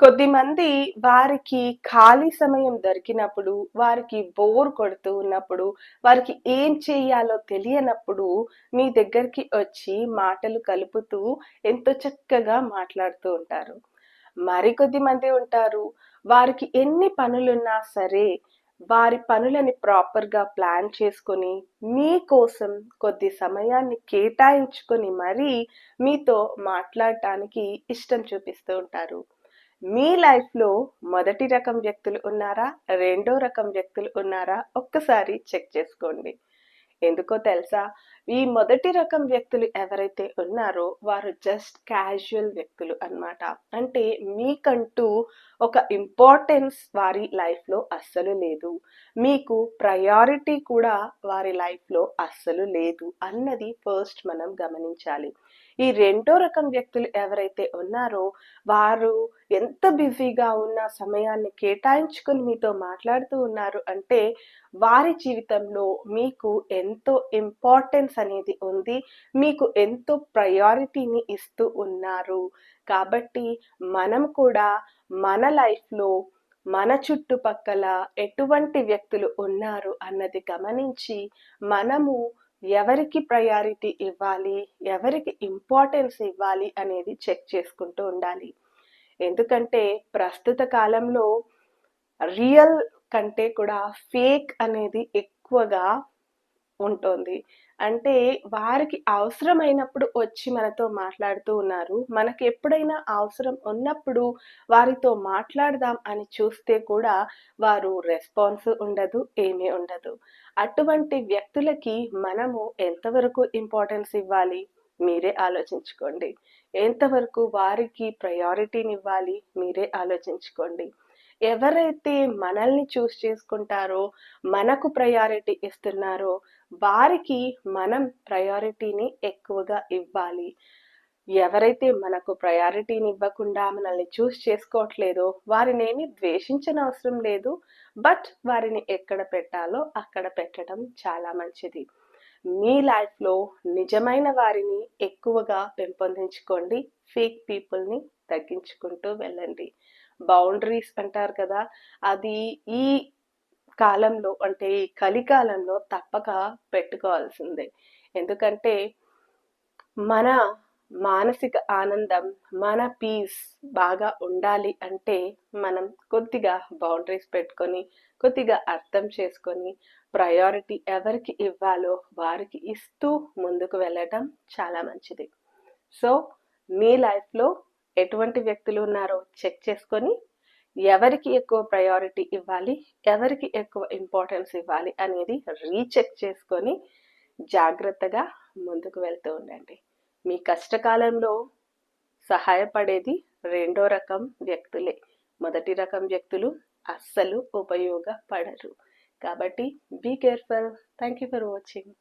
కొద్దిమంది వారికి ఖాళీ సమయం దొరికినప్పుడు, వారికి బోర్ కొడుతూ ఉన్నప్పుడు, వారికి ఏం చేయాలో తెలియనప్పుడు మీ దగ్గరికి వచ్చి మాటలు కలుపుతూ ఎంతో చక్కగా మాట్లాడుతూ ఉంటారు. మరికొద్ది మంది ఉంటారు. వారికి ఎన్ని పనులున్నా సరే, వారి పనులని ప్రాపర్‌గా ప్లాన్ చేసుకొని, మీకోసం కొద్ది సమయాన్ని కేటాయించుకొని మరీ మీతో మాట్లాడటానికి ఇష్టం చూపిస్తూ ఉంటారు. మీ లైఫ్‌లో మొదటి రకం వ్యక్తులు ఉన్నారా? రెండో రకం వ్యక్తులు ఉన్నారా? ఒక్కసారి చెక్ చేసుకోండి. ఎందుకో తెలుసా? ఈ మొదటి రకం వ్యక్తులు ఎవరైతే ఉన్నారో వారు జస్ట్ క్యాజువల్ వ్యక్తులు అన్నమాట. అంటే మీకంటూ ఒక ఇంపార్టెన్స్ వారి లైఫ్‌లో అస్సలు లేదు. మీకు ప్రయారిటీ కూడా వారి లైఫ్‌లో అస్సలు లేదు అన్నది ఫస్ట్ మనం గమనించాలి. ఈ రెండో రకం వ్యక్తులు ఎవరైతే ఉన్నారో వారు ఎంత బిజీగా ఉన్న సమయాన్ని కేటాయించుకొని మీతో మాట్లాడుతూ ఉన్నారు అంటే వారి జీవితంలో మీకు ఎంతో ఇంపార్టెన్స్ అనేది ఉంది. మీకు ఎంతో ప్రయారిటీని ఇస్తూ ఉన్నారు. కాబట్టి మనం కూడా మన లైఫ్‌లో మన చుట్టుపక్కల ఎటువంటి వ్యక్తులు ఉన్నారు అన్నది గమనించి మనము ఎవరికి ప్రయారిటీ ఇవ్వాలి? ఎవరికి ఇంపార్టెన్స్ ఇవ్వాలి? అనేది చెక్ చేసుకుంటూ ఉండాలి. ఎందుకంటే ప్రస్తుత కాలంలో రియల్ కంటే కూడా ఫేక్ అనేది ఎక్కువగా ఉంటుంది అంటే వారికి అవసరమైనప్పుడు వచ్చి మనతో మాట్లాడుతూ ఉన్నారు. మనకు ఎప్పుడైనా అవసరం ఉన్నప్పుడు వారితో మాట్లాడదాం అని చూస్తే కూడా వారు రెస్పాన్స్ ఉండదు. ఏమీ ఉండదు. అటువంటి వ్యక్తులకి మనము ఎంతవరకు ఇంపార్టెన్స్ ఇవ్వాలి? మీరే ఆలోచించుకోండి. ఎంతవరకు వారికి ప్రయారిటీని ఇవ్వాలి మీరే ఆలోచించుకోండి. ఎవరైతే మనల్ని చూస్ చేసుకుంటారో, మనకు ప్రయారిటీ ఇస్తున్నారో వారికి మనం ప్రయారిటీని ఎక్కువగా ఇవ్వాలి. ఎవరైతే మనకు ప్రయారిటీని ఇవ్వకుండా మనల్ని చూస్ చేసుకోవట్లేదో వారినేమి ద్వేషించనవసరం లేదు. బట్ వారిని ఎక్కడ పెట్టాలో అక్కడ పెట్టడం చాలా మంచిది. మీ లైఫ్‌లో నిజమైన వారిని ఎక్కువగా పెంపొందించుకోండి. ఫేక్ పీపుల్‌ని తగ్గించుకుంటూ వెళ్ళండి. బౌండరీస్ అంటారు కదా! అది ఈ కాలంలో అంటే ఈ కలికాలంలో తప్పక పెట్టుకోవాల్సిందే. ఎందుకంటే మన మానసిక ఆనందం, మన పీస్ బాగా ఉండాలి అంటే మనం కొద్దిగా బౌండరీస్ పెట్టుకొని, కొద్దిగా అర్థం చేసుకొని, ప్రయారిటీ ఎవరికి ఇవ్వాలో వారికి ఇస్తూ ముందుకు వెళ్ళటం చాలా మంచిది. సో, మీ లైఫ్‌లో ఎటువంటి వ్యక్తులు ఉన్నారో చెక్ చేసుకొని, ఎవరికి ఎక్కువ ప్రయారిటీ ఇవ్వాలి? ఎవరికి ఎక్కువ ఇంపార్టెన్స్ ఇవ్వాలి? అనేది రీచెక్ చేసుకొని జాగ్రత్తగా ముందుకు వెళ్తూ ఉండండి. మీ కష్టకాలంలో సహాయపడేది రెండో రకం వ్యక్తులే. మొదటి రకం వ్యక్తులు అస్సలు ఉపయోగపడరు. కాబట్టి be careful. Thank you for watching.